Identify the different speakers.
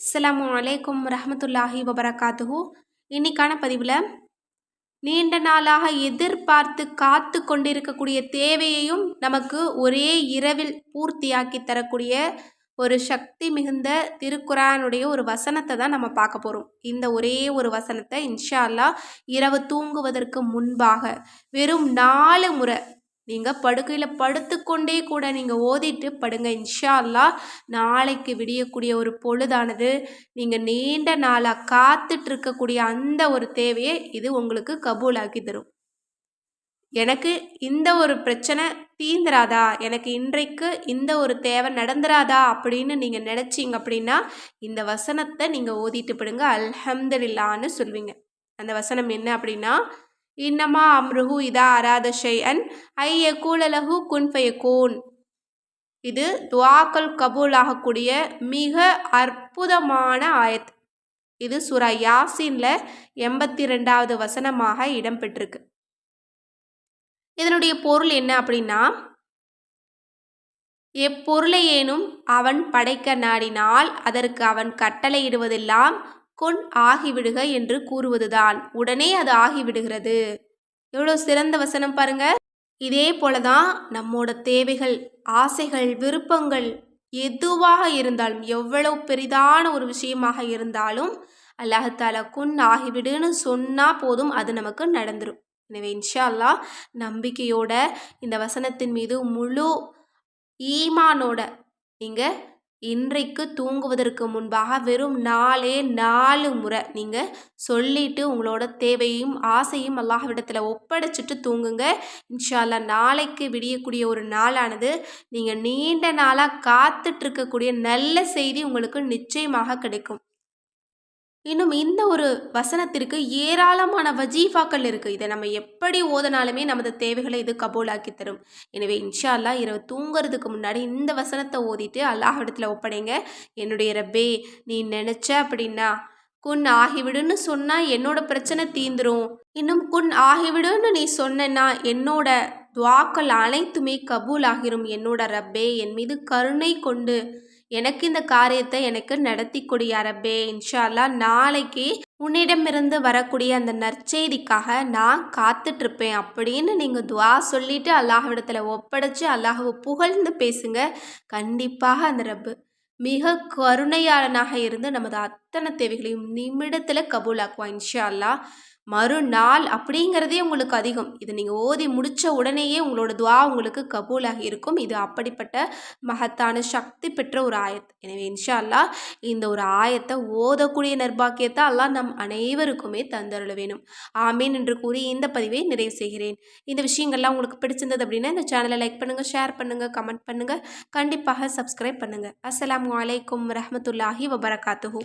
Speaker 1: அஸ்லாம் வலைக்கம் ரஹமத்துல்லாஹி வபரகாத்துஹு. இன்னைக்கான பதிவில் நீண்ட நாளாக எதிர்பார்த்து காத்து கொண்டிருக்கக்கூடிய தேவையையும் நமக்கு ஒரே இரவில் பூர்த்தியாக்கி தரக்கூடிய ஒரு சக்தி மிகுந்த திருக்குறானுடைய ஒரு வசனத்தை தான் நம்ம பார்க்க போகிறோம் இந்த ஒரே ஒரு வசனத்தை இன்ஷா அல்லா இரவு தூங்குவதற்கு முன்பாக வெறும் நாலு முறை நீங்கள் படுக்கையில் படுத்துக்கொண்டே கூட நீங்கள் ஓதிட்டு படுங்க. இன்ஷா அல்லா நாளைக்கு விடியக்கூடிய ஒரு பொழுதானது. நீங்கள் நீண்ட நாளாக காத்துட்டு இருக்கக்கூடிய அந்த ஒரு தேவையை இது உங்களுக்கு கபூலாக்கி தரும். எனக்கு இந்த ஒரு பிரச்சனை தீந்துராதா? எனக்கு இன்றைக்கு இந்த ஒரு தேவை நடந்துராதா? அப்படின்னு நீங்கள் நினச்சிங்க அப்படின்னா இந்த வசனத்தை நீங்கள் ஓதிட்டு படுங்க. அல்ஹம்துல்லான்னு சொல்வீங்க. அந்த வசனம் என்ன அப்படின்னா இன்னமா அம்ருஹு இதா அராத ஷைஅன் ஐ கூலலகு குன்ஃபயக்கூன் இது துவாக்கள் கபூல் ஆகக்கூடிய மிக அற்புதமான ஆயத். இது சுரா யாசின்ல எண்பத்தி ரெண்டாவது வசனமாக இடம்பெற்றிருக்கு. இதனுடைய பொருள் என்ன அப்படின்னா எப்பொருளையேனும் அவன் படைக்க நாடினால் அதற்கு அவன் கட்டளையிடுவதெல்லாம் கொன் ஆகிவிடுக என்று கூறுவதுதான். உடனே அது ஆகிவிடுகிறது. எவ்வளோ சிறந்த வசனம் பாருங்க. இதே போல தான் நம்மோட தேவைகள் ஆசைகள் விருப்பங்கள் எதுவாக இருந்தாலும் எவ்வளவு பெரிதான ஒரு விஷயமாக இருந்தாலும் அல்லாஹால குன் ஆகிவிடுன்னு சொன்னால் போதும் அது நமக்கு நடந்துடும் எனவே இன்ஷா அல்லா நம்பிக்கையோட இந்த வசனத்தின் மீது முழு ஈமானோட நீங்கள் இன்றைக்கு தூங்குவதற்கு முன்பாக வெறும் நாலே நாலு முறை. நீங்கள் சொல்லிட்டு உங்களோட தேவையும் ஆசையும் அல்லாஹ்விடத்தில் ஒப்படைச்சிட்டு தூங்குங்க. இன்ஷால்லா நாளைக்கு விடியக்கூடிய ஒரு நாளானது நீங்கள் நீண்ட நாளாக காத்துட்ருக்கக்கூடிய நல்ல செய்தி உங்களுக்கு நிச்சயமாக கிடைக்கும். இன்னும் இந்த ஒரு வசனத்திற்கு ஏராளமான வஜீஃபாக்கள் இருக்குது இதை நம்ம எப்படி ஓதனாலுமே நமது தேவைகளை இது கபூலாக்கி தரும். எனவே இன்ஷா அல்லா இரவு தூங்குறதுக்கு முன்னாடி இந்த வசனத்தை ஓதிட்டு அல்லாஹிடத்தில் ஒப்படைங்க. என்னுடைய ரப்பே நீ நினச்ச அப்படின்னா குன் ஆகிவிடுன்னு சொன்னால் என்னோட பிரச்சனை தீந்துரும். இன்னும் குன் ஆகிவிடுன்னு நீ சொன்னா என்னோட துவாக்கள் அனைத்துமே கபூல் ஆகிரும் என்னோட ரப்பே என் மீது கருணை கொண்டு எனக்கு இந்த காரியத்தை எனக்கு நடத்தி கொடிய அரபே இன்ஷா நாளைக்கு உன்னிடமிருந்து வரக்கூடிய அந்த நற்செய்திக்காக நான் காத்துட்ருப்பேன் அப்படின்னு நீங்கள் துவா சொல்லிவிட்டு அல்லாஹ்விடத்தில் ஒப்படைச்சு அல்லாஹவை புகழ்ந்து பேசுங்க. கண்டிப்பாக அந்த ரப்பு மிக கருணையாளனாக இருந்து நமது அத்தனை தேவைகளையும் நிமிடத்தில் கபூலாக்குவான் இன்ஷா அல்லா மறுநாள் அப்படிங்கிறதே உங்களுக்கு அதிகம். இது நீங்கள் ஓதி முடித்த உடனேயே உங்களோட துவா உங்களுக்கு கபூலாகி இருக்கும். இது அப்படிப்பட்ட மகத்தான சக்தி பெற்ற ஒரு ஆயத். எனவே இன்ஷா அல்லா இந்த ஒரு ஆயத்தை ஓதக்கூடிய நர்பாக்கியத்தை அல்லாஹ் நம் அனைவருக்குமே தந்தருள வேணும் ஆமீன் என்று கூறி இந்த பதிவை நிறைவு செய்கிறேன். இந்த விஷயங்கள்லாம் உங்களுக்கு பிடிச்சிருந்தது அப்படின்னா இந்த சேனலை லைக் பண்ணுங்கள் ஷேர் பண்ணுங்கள் கமெண்ட் பண்ணுங்கள் கண்டிப்பாக சப்ஸ்கிரைப் பண்ணுங்கள் அஸ்லாம் வலைக்கம் ரஹமத்துல்லாஹி வபரகாத்துஹூ.